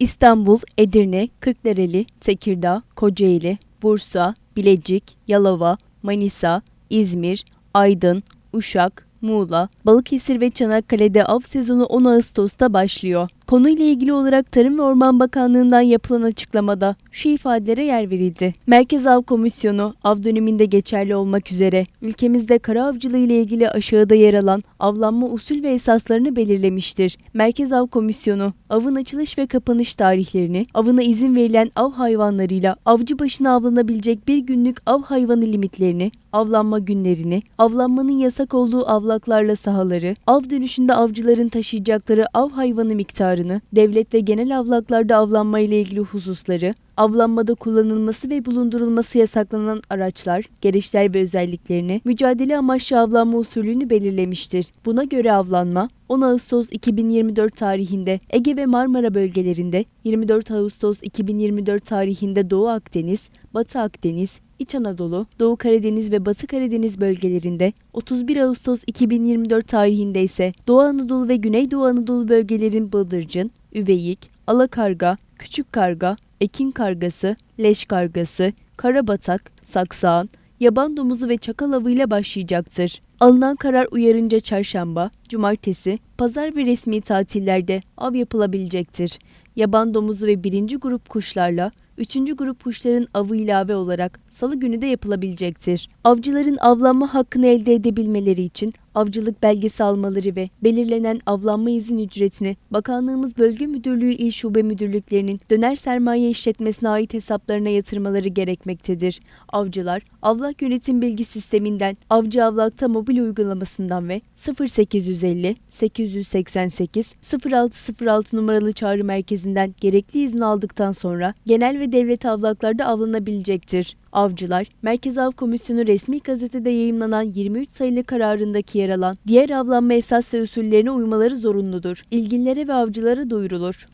İstanbul, Edirne, Kırklareli, Tekirdağ, Kocaeli, Bursa, Bilecik, Yalova, Manisa, İzmir, Aydın, Uşak, Muğla, Balıkesir ve Çanakkale'de av sezonu 10 Ağustos'ta başlıyor. Konuyla ilgili olarak Tarım ve Orman Bakanlığı'ndan yapılan açıklamada şu ifadelere yer verildi. Merkez Av Komisyonu av döneminde geçerli olmak üzere ülkemizde kara avcılığı ile ilgili aşağıda yer alan avlanma usul ve esaslarını belirlemiştir. Merkez Av Komisyonu avın açılış ve kapanış tarihlerini, avına izin verilen av hayvanlarıyla avcı başına avlanabilecek bir günlük av hayvanı limitlerini, avlanma günlerini, avlanmanın yasak olduğu avlaklarla sahaları, av dönüşünde avcıların taşıyacakları av hayvanı miktarını, devlet ve genel avlaklarda avlanma ile ilgili hususları, avlanmada kullanılması ve bulundurulması yasaklanan araçlar, gereçler ve özelliklerini, mücadele amaçlı avlanma usulünü belirlemiştir. Buna göre avlanma, 10 Ağustos 2024 tarihinde Ege ve Marmara bölgelerinde, 24 Ağustos 2024 tarihinde Doğu Akdeniz, Batı Akdeniz, İç Anadolu, Doğu Karadeniz ve Batı Karadeniz bölgelerinde, 31 Ağustos 2024 tarihinde ise Doğu Anadolu ve Güneydoğu Anadolu bölgelerin bıldırcın, üveyik, alakarga, küçük karga, ekin kargası, leş kargası, karabatak, saksağan, yaban domuzu ve çakal avıyla başlayacaktır. Alınan karar uyarınca çarşamba, cumartesi, pazar ve resmi tatillerde av yapılabilecektir. Yaban domuzu ve birinci grup kuşlarla üçüncü grup kuşların avı ilave olarak salı günü de yapılabilecektir. Avcıların avlanma hakkını elde edebilmeleri için avcılık belgesi almaları ve belirlenen avlanma izin ücretini Bakanlığımız Bölge Müdürlüğü İl Şube Müdürlüklerinin döner sermaye işletmesine ait hesaplarına yatırmaları gerekmektedir. Avcılar, Avlak Yönetim Bilgi Sisteminden, Avcı Avlak'ta mobil uygulamasından ve 0850 888 0606 numaralı çağrı merkezinden gerekli izin aldıktan sonra genel ve devlet avlaklarda avlanabilecektir. Avcılar, Merkez Av Komisyonu resmi gazetede yayımlanan 23 sayılı kararındaki yer alan diğer avlanma esas ve usullerine uymaları zorunludur. İlgililere ve avcılara duyurulur.